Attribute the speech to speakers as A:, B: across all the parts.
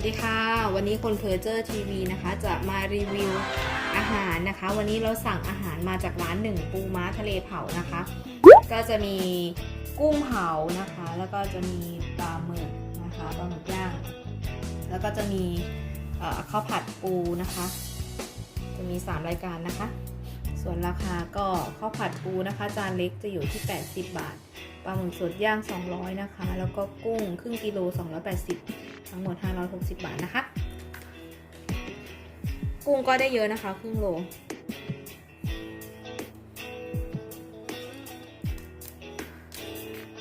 A: วัสดีค่ะ วันนี้คนเพอเจอร์ทีวีนะคะจะมารีวิวอาหารนะคะ วันนี้เราสั่งอาหารมาจากร้านหนึ่งปูม้าทะเลเผานะคะ ก็จะมีกุ้งเผานะคะ แล้วก็จะมีปลาหมึกนะคะปลาหมึกย่างแล้วก็จะมีข้าวผัดปูนะคะ จะมี 3 รายการนะคะ ส่วนราคาก็ข้าวผัดปูนะคะ จานเล็กจะอยู่ที่ 80 บาท ปลาหมึกสดย่าง 200 นะคะ แล้วก็กุ้งครึ่งกิโล 280 ทั้งหมด 560 บาทนะคะ กุ้งก็ได้เยอะนะคะ ครึ่งโล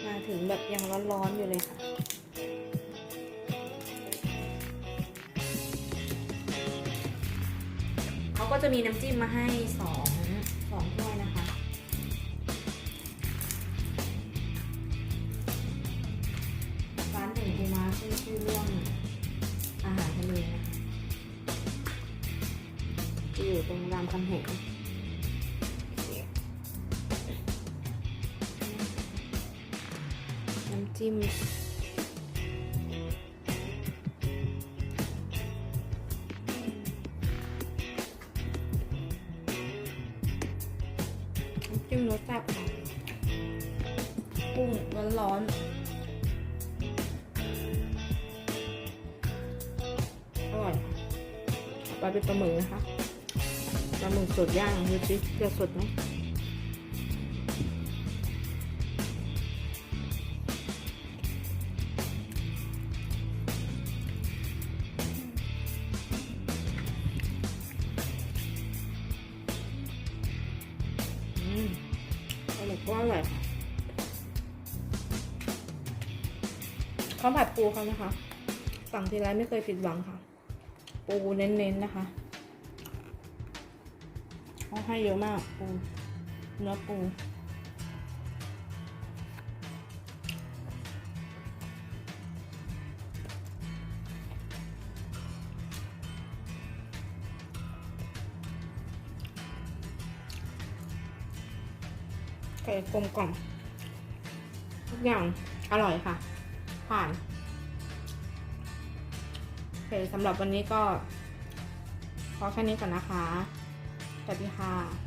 A: มาถึงแบบยังร้อนๆอยู่เลยค่ะเขาก็จะมีน้ำจิ้มมาให้สอง สองถ้วยนะคะร้านหนึ่งปูมาชื่อชื่อเรื่องอาหารทะเลนะคะอยู่ตรงรามคำแหงน้ำจิ้ม จิ้มรสแซ่บกุ้งร้อนๆอร่อยค่ะต่อไปเป็นปลาหมึกนะคะปลาหมึกสดย่างดูสิจะสดไหม ปลาหมึกก็อร่อยค่ะข้าวผัดปูเขานะคะ สั่งทีไรไม่เคยผิดหวังค่ะ ปูเน้นๆนะคะเขาให้เยอะมากปูเนื้อปู ไก่กลมกล่อมทุกอย่างอร่อยค่ะ ผ่านโอเคสำหรับวันนี้ก็ พอแค่นี้ก่อนนะคะ สวัสดีค่ะ